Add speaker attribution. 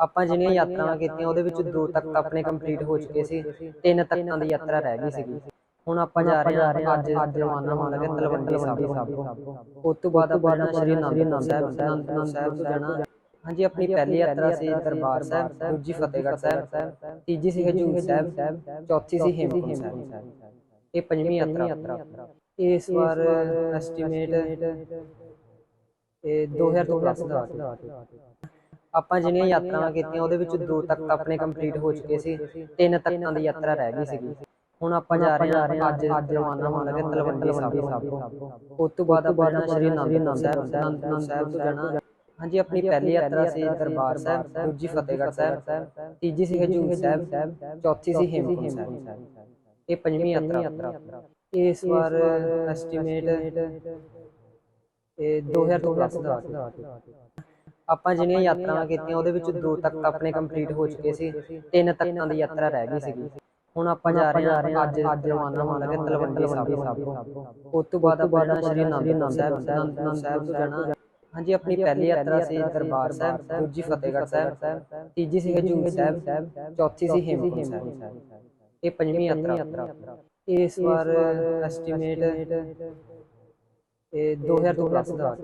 Speaker 1: ਆਪਾਂ ਜਿਹੜੀਆਂ ਯਾਤਰਾਵਾਂ ਕੀਤੀਆਂ ਉਹਦੇ ਵਿੱਚ ਦੋ ਤੱਕ ਆਪਣੇ ਕੰਪਲੀਟ ਹੋ ਚੁੱਕੇ ਸੀ ਤਿੰਨ ਤੱਕਾਂ ਦੀ ਯਾਤਰਾ ਰਹਿ ਗਈ ਸੀਗੀ। ਹੁਣ ਆਪਾਂ ਜਾ ਰਹੇ ਹਾਂ ਅੱਜ ਰਵਾਨਾ ਹੋਣ ਲੱਗੇ ਤਲਵੰਡੀ ਸਾਬੋ ਉਸ ਤੋਂ ਬਾਅਦ ਆਪਾਂ ਸ਼੍ਰੀ ਅਨੰਦਪੁਰ ਸਾਹਿਬ ਅਨੰਦਪੁਰ ਸਾਹਿਬ ਤੋਂ ਜਾਣਾ। ਹਾਂਜੀ ਆਪਣੀ ਪਹਿਲੀ ਯਾਤਰਾ ਸੀ ਦਰਬਾਰ ਸਾਹਿਬ ਦੂਜੀ ਫਤਿਹਗੜ੍ਹ ਸਾਹਿਬ ਤੀਜੀ ਸੀ ਹਜੂਰ ਸਾਹਿਬ ਚੌਥੀ ਸੀ ਹੇਮਕੁੰਟ ਸਾਹਿਬ। ਇਹ ਪੰਜਵੀਂ ਯਾਤਰਾ। ਇਸ ਵਾਰ ਐਸਟੀਮੇਟ ਇਹ 2000 ਤੋਂ ਪਲੱਸ ਦਾ ਆਪਾਂ ਜਿਹੜੀਆਂ ਯਾਤਰਾਵਾਂ ਕੀਤੀਆਂ ਉਹਦੇ ਵਿੱਚ ਦੋ ਤੱਕ ਆਪਣੇ ਕੰਪਲੀਟ ਹੋ ਚੁੱਕੇ ਸੀ ਤਿੰਨ ਤੱਕਾਂ ਦੀ ਯਾਤਰਾ ਰਹਿ ਗਈ ਸੀਗੀ। ਹੁਣ ਆਪਾਂ ਜਾ ਰਹੇ ਹਾਂ ਅੱਜ ਅੱਜ ਰਵਾਨਾ ਹੋਣ ਲੱਗੇ ਤਲਵੰਡੀ ਸਾਬੋ ਉਸ ਤੋਂ ਬਾਅਦ ਆਪਾਂ ਜਾਣਾ ਸ਼੍ਰੀ ਅਨੰਦਪੁਰ ਸਾਹਿਬ ਅਨੰਦਪੁਰ ਸਾਹਿਬ ਤੋਂ ਜਾਣਾ। ਹਾਂਜੀ ਆਪਣੀ ਪਹਿਲੀ ਯਾਤਰਾ ਸੀ ਦਰਬਾਰ ਸਾਹਿਬ ਦੂਜੀ ਫਤਿਹਗੜ੍ਹ ਸਾਹਿਬ ਤੀਜੀ ਸੀ ਹਜੂਰ ਸਾਹਿਬ ਚੌਥੀ ਸੀ ਹੇਮਕੁੰਟ ਸਾਹਿਬ। ਇਹ ਪੰਜਵੀਂ ਯਾਤਰਾ। ਇਸ ਵਾਰ ਐਸਟੀਮੇਟ ਇਹ 2000 ਤੋਂ ਪਲੱਸ ਦਾ ਆਪਾਂ ਜਿਹੜੀਆਂ ਯਾਤਰਾਵਾਂ ਕੀਤੀਆਂ ਉਹਦੇ ਵਿੱਚ ਦੋ ਤੱਕ ਆਪਣੇ ਕੰਪਲੀਟ ਹੋ ਚੁੱਕੇ ਸੀ ਤਿੰਨ ਤੱਕਾਂ ਦੀ ਯਾਤਰਾ ਰਹਿ ਗਈ ਸੀਗੀ। ਹੁਣ ਆਪਾਂ ਜਾ ਰਹੇ ਹਾਂ ਅੱਜ ਅੱਜ ਰਵਾਨਾ ਹੋਣ ਲੱਗੇ ਤਲਵੰਡੀ ਸਾਬੋ। ਉਸ ਤੋਂ ਬਾਅਦ ਆਪਾਂ ਸ਼੍ਰੀ ਅਨੰਦਪੁਰ ਸਾਹਿਬ ਸਾਹਿਬ ਤੋਂ ਜਾਣਾ। ਹਾਂਜੀ ਆਪਣੀ ਪਹਿਲੀ ਯਾਤਰਾ ਸੀ ਦਰਬਾਰ ਸਾਹਿਬ ਦੂਜੀ ਫਤਿਹਗੜ੍ਹ ਸਾਹਿਬ ਤੀਜੀ ਸੀ ਹਜੂਰ ਸਾਹਿਬ ਚੌਥੀ ਸੀ ਹੇਮਕੁੰਟ ਸਾਹਿਬ। ਇਹ ਪੰਜਵੀਂ ਯਾਤਰਾ। ਇਸ ਵਾਰ ਐਸਟੀਮੇਟ ਇਹ 2000 ਤੋਂ ਪਲੱਸ ਦਾ